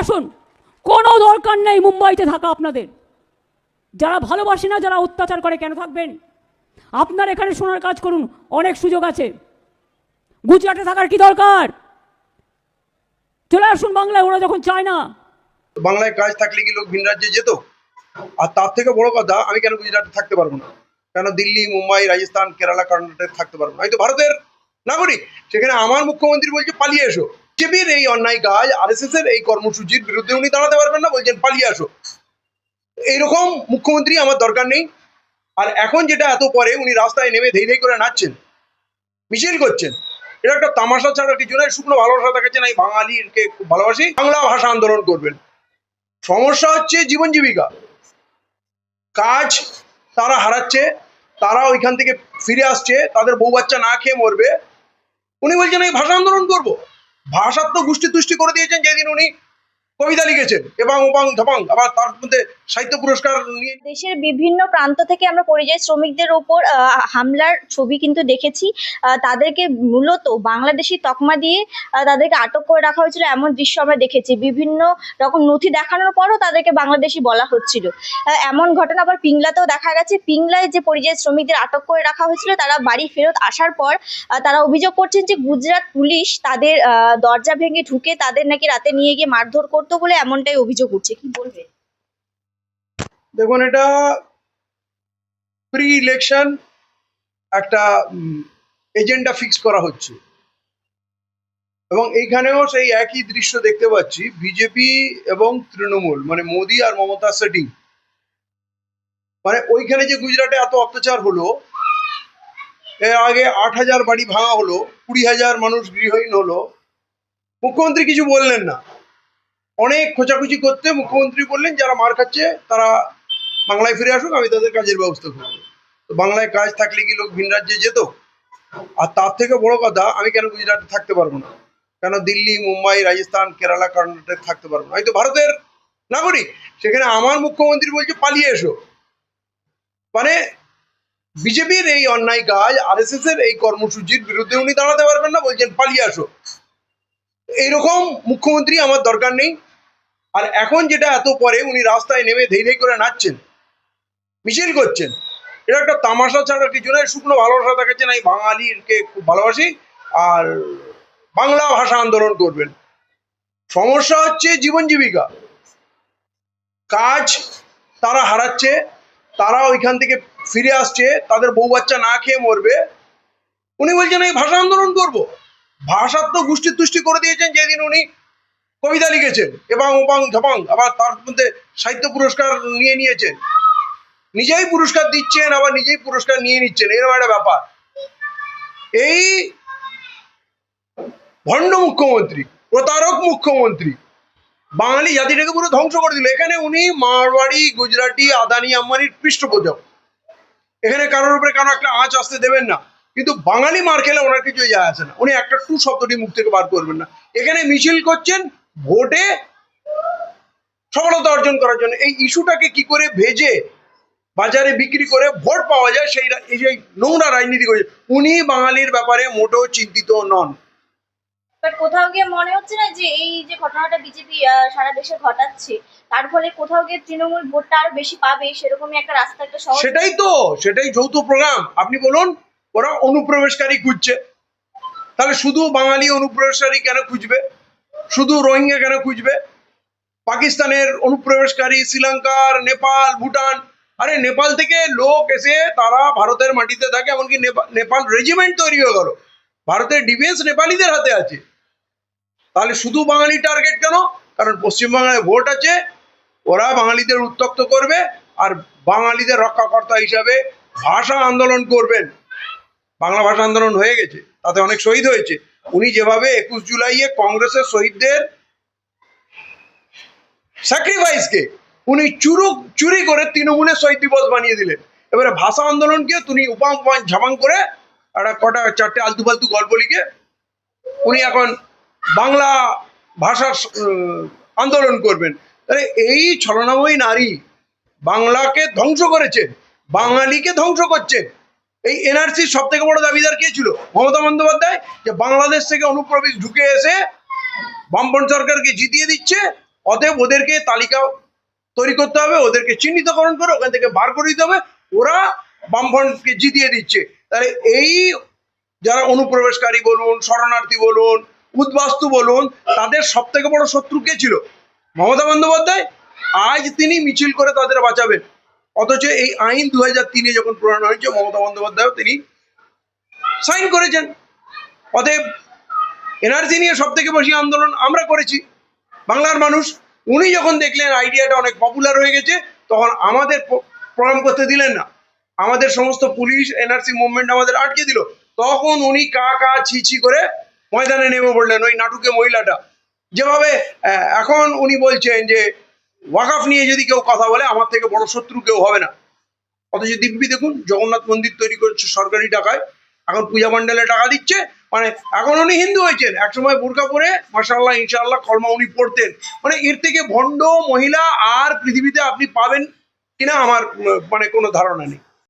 আসুন। কোনো দরকার নেই মুম্বাইতে থাকা আপনাদের। যারা ভালোবাসে না, যারা অত্যাচার করে কেন থাকবেন? আপনার এখানে শোনার কাজ করুন, অনেক সুযোগ আছে। গুজরাটে থাকার কি দরকার? চলে আসুন বাংলায়, ওরা যখন চায় না। বাংলায় কাজ থাকলে কি লোক ভিন রাজ্যে যেত? আর তার থেকে বড় কথা, আমি কেন গুজরাটে থাকতে পারব না? কেন দিল্লি, মুম্বাই, রাজস্থান, কেরালা, কর্ণাটকে থাকতে পারব না? আমি তো ভারতের নাগরিক। সেখানে আমার মুখ্যমন্ত্রী বলছে, পালিয়ে এসো। বিজেপির এই অন্যায় কাজ আর এস এর এই কর্মসূচির বিরুদ্ধে উনি দাঁড়াতে পারবেন না, বলছেন পালিয়ে আসো। এইরকম মুখ্যমন্ত্রী আমার দরকার নেই। আর এখন যেটা এত পরে উনি রাস্তায় নেমে ধেই ধেই করে নাচছেন, মিছিল করছেন, এটা একটা তামাশা ছাড়া কিছু নয় শুকনো ভালোবাসা দেখাচ্ছেন এই বাঙালিকে খুব ভালোবাসি, বাংলা ভাষা আন্দোলন করবেন। সমস্যা হচ্ছে জীবন জীবিকা। কাজ তারা হারাচ্ছে, তারা ওইখান থেকে ফিরে আসছে, তাদের বউ বাচ্চা না খেয়ে মরবে। উনি বলছেন, এই ভাষা আন্দোলন করব। ভাষার তো গোষ্ঠী তুষ্টি করে দিয়েছেন যেদিন উনি কবিতা লিখেছেন। এবং ওপাং ধপাং, আবার তার মধ্যে সাহিত্য পুরস্কার নিয়ে দেশের বিভিন্ন প্রান্ত থেকে আমরা পরিযায়ী শ্রমিকদের উপর হামলার ছবি কিন্তু দেখেছি। তাদেরকে মূলত বাংলাদেশি তকমা দিয়ে তাদেরকে আটক করে রাখা হয়েছিল এমন দৃশ্য আমরা দেখেছি। বিভিন্ন রকম নথি দেখানোর পরও তাদেরকে বাংলাদেশি বলা হচ্ছিল। এমন ঘটনা আবার পিংলাতেও দেখা গেছে। পিংলায় যে পরিযায়ী শ্রমিকদের আটক করে রাখা হয়েছিল, তারা বাড়ি ফেরত আসার পর তারা অভিযোগ করছেন যে গুজরাট পুলিশ তাদের দরজা ভেঙে ঢুকে তাদের নাকি রাতে নিয়ে গিয়ে মারধর করতো। বলে এমনটাই অভিযোগ উঠছে, কি বলবে? দেখুন, এটা প্রি ইলেকশন একটা এজেন্ডা ফিক্স করা হচ্ছে। এবং এইখানেও সেই একই দৃশ্য দেখতে পাচ্ছি বিজেপি এবং তৃণমূল মানে মোদি আর মমতা সেটিং। মানে ওইখানে যে গুজরাটে এত অত্যাচার হলো, এর আগে আট হাজার বাড়ি ভাঙা হলো, কুড়ি হাজার মানুষ গৃহহীন হলো, মুখ্যমন্ত্রী কিছু বললেন না। অনেক খোঁচাখুচি করতে মুখ্যমন্ত্রী বললেন, যারা মার খাচ্ছে তারা বাংলায় ফিরে আসুক, আমি তাদের কাজের ব্যবস্থা করব। তো বাংলায় কাজ থাকলে কি লোক ভিন রাজ্যে যেত? আর তার থেকে বড় কথা, আমি কেন গুজরাটে থাকতে পারব না? কেন দিল্লি, মুম্বাই, রাজস্থান, কেরালা, কর্ণাটকে থাকতে পারব না? আমি তো ভারতের নাগরিক। সেখানে আমার মুখ্যমন্ত্রী বলছে, পালিয়ে এসো। মানে বিজেপির এই অন্যায় কাজ আর এস এর এই কর্মসূচির বিরুদ্ধে উনি দাঁড়াতে পারবেন না, বলছেন, পালিয়ে আসো। এইরকম মুখ্যমন্ত্রী আমার দরকার নেই। আর এখন যেটা এত পরে উনি রাস্তায় নেমে ধেই ধেই করে নাচছেন, মিছিল করছেন, এটা একটা তামাশা ছাড়া কিছু নয় শুকনো ভালোবাসা দেখাচ্ছেন এই বাঙালিকে খুব ভালোবাসি, আর বাংলা ভাষা আন্দোলন করবেন। সমস্যা হচ্ছে জীবন জীবিকা। কাজ তারা হারাচ্ছে, তারা ওইখান থেকে ফিরে আসছে, তাদের বউ বাচ্চা না খেয়ে মরবে। উনি বলছেন, এই ভাষা আন্দোলন করব। ভাষার তো গোষ্ঠী তুষ্টি করে দিয়েছেন, যেদিন উনি কবিতা লিখেছেন। এবং ওপাং ধপাং, আবার তার মধ্যে সাহিত্য পুরস্কার নিয়ে নিয়েছেন। নিজেই পুরস্কার দিচ্ছেন, আবার নিজেই পুরস্কার নিয়ে নিচ্ছেন। এরকম একটা ব্যাপার। এই ভণ্ড মুখ্যমন্ত্রী, প্রতারক মুখ্যমন্ত্রী, বাঙালি জাতিটাকে পুরো ধ্বংস করে দিল। এখানে উনি মারওয়াড়ি, গুজরাটি, আদানি, আম্বানির পৃষ্ঠপোষক। এখানে কারোর উপরে কারও একটা আঁচ আসতে দেবেন না। কিন্তু বাঙালি মার খেলে ওনার কিছুই যায় আসে না। উনি একটা টু শব্দটি মুখ থেকে বার করবেন না। এখানে মিছিল করছেন ভোটে সফলতা অর্জন করার জন্য। এই ইস্যুটাকে কি করে ভেজে বাজারে বিক্রি করে ভোট পাওয়া যায় সেই এই যে নোংরা রাজনীতি করেছে উনি বাঙালির ব্যাপারে মোটেও চিন্তিত নন। বাট কোথাও গিয়ে মনে হচ্ছে না যে এই যে ঘটনাটা বিজেপি সারা দেশে ঘটাচ্ছে তার ফলে কোথাও গিয়ে তৃণমূল ভোটটা আরও বেশি পাবে সেরকমই একটা রাস্তা একটা সহজ সেটাই তো সেটাই যৌথ প্রোগ্রাম। আপনি বলুন ওরা অনুপ্রবেশকারী খুঁজছে। তাহলে শুধু বাঙালি অনুপ্রবেশকারী কেন খুঁজবে? শুধু রোহিঙ্গা কেন খুঁজবে? পাকিস্তানের অনুপ্রবেশকারী শ্রীলঙ্কার, নেপাল, ভুটান, আরে নেপাল থেকে লোক এসে তারা ভারতের মাটিতে থাকে, এমনকি নেপা- নেপাল রেজিমেন্ট তৈরি হয়ে গেল। ভারতের ডিফেন্স নেপালিদের হাতে আছে। তাহলে শুধু বাঙালি টার্গেট কেন? কারণ পশ্চিমবাংলায় ভোট আছে, ওরা বাঙালিদের উত্তক্ত করবে, আর বাঙালিদের রক্ষাকর্তা হিসাবে ভাষা আন্দোলন করবেন। বাংলা ভাষা আন্দোলন হয়ে গেছে, তাতে অনেক শহীদ হয়েছে। উনি যেভাবে একুশ জুলাইয়ে কংগ্রেসের শহীদদের স্যাক্রিফাইসকে উনি চুরু চুরি করে তৃণমূলের শহীদ দিবস বানিয়ে দিলেন। এবারে ভাষা আন্দোলনকে তিনি উপাং উপাং ঝাপাং করে একটা কটা, চারটে আলতু ফালতু গল্প লিখে উনি এখন বাংলা ভাষার আন্দোলন করবেন। তাহলে এই ছলনাময়ী নারী বাংলাকে ধ্বংস করেছে, বাঙালিকে ধ্বংস করছেন এই এনআরসির সব থেকে বড় দাবিদার কে ছিল? মমতা বন্দ্যোপাধ্যায়? যে বাংলাদেশ থেকে অনুপ্রবেশ ঢুকে এসে বামপন সরকারকে জিতিয়ে দিচ্ছে, অতএব ওদেরকে তালিকা তৈরি করতে হবে, ওদেরকে চিহ্নিতকরণ করে ওখান থেকে বার করে দিতে হবে, ওরা বামফ্রন্টকে জিতিয়ে দিচ্ছে। তাহলে এই যারা অনুপ্রবেশকারী বলুন, শরণার্থী বলুন, উদ্বাস্তু বলুন, তাদের সব থেকে বড় শত্রু কে ছিল? মমতা বন্দ্যোপাধ্যায়? আজ তিনি মিছিল করে তাদের বাঁচাবেন। অথচ এই আইন দু তিনে যখন প্রণয়ন হয়েছে, মমতা বন্দ্যোপাধ্যায় তিনি সাইন করেছেন। অতএব এনআরসি নিয়ে সব থেকে বেশি আন্দোলন আমরা করেছি। বাংলার মানুষ, উনি যখন দেখলেন আইডিয়াটা অনেক পপুলার হয়ে গেছে, তখন আমাদের প্রণাম করতে দিলেন না। আমাদের সমস্ত পুলিশ, এনআরসি মুভমেন্ট আমাদের আটকে দিল। তখন উনি কা কা, ছি ছি করে ময়দানে নেমে পড়লেন ওই নাটুকে মহিলাটা। যেভাবে এখন উনি বলছেন যে ওয়াকাফ নিয়ে যদি কেউ কথা বলে, আমার থেকে বড় শত্রু কেউ হবে না। অথচ দিব্যি দেখুন, জগন্নাথ মন্দির তৈরি করছে সরকারি টাকায়। এখন পূজা মণ্ডলে টাকা দিচ্ছে মানে এখন উনি হিন্দু হয়েছেন। একসময় বোরকা পরে মাসাল্লাহ ইনশাল্লাহ কলমা উনি পড়তেন মানে এর থেকে ভণ্ড মহিলা আর পৃথিবীতে আপনি পাবেন কিনা আমার মানে কোনো ধারণা নেই।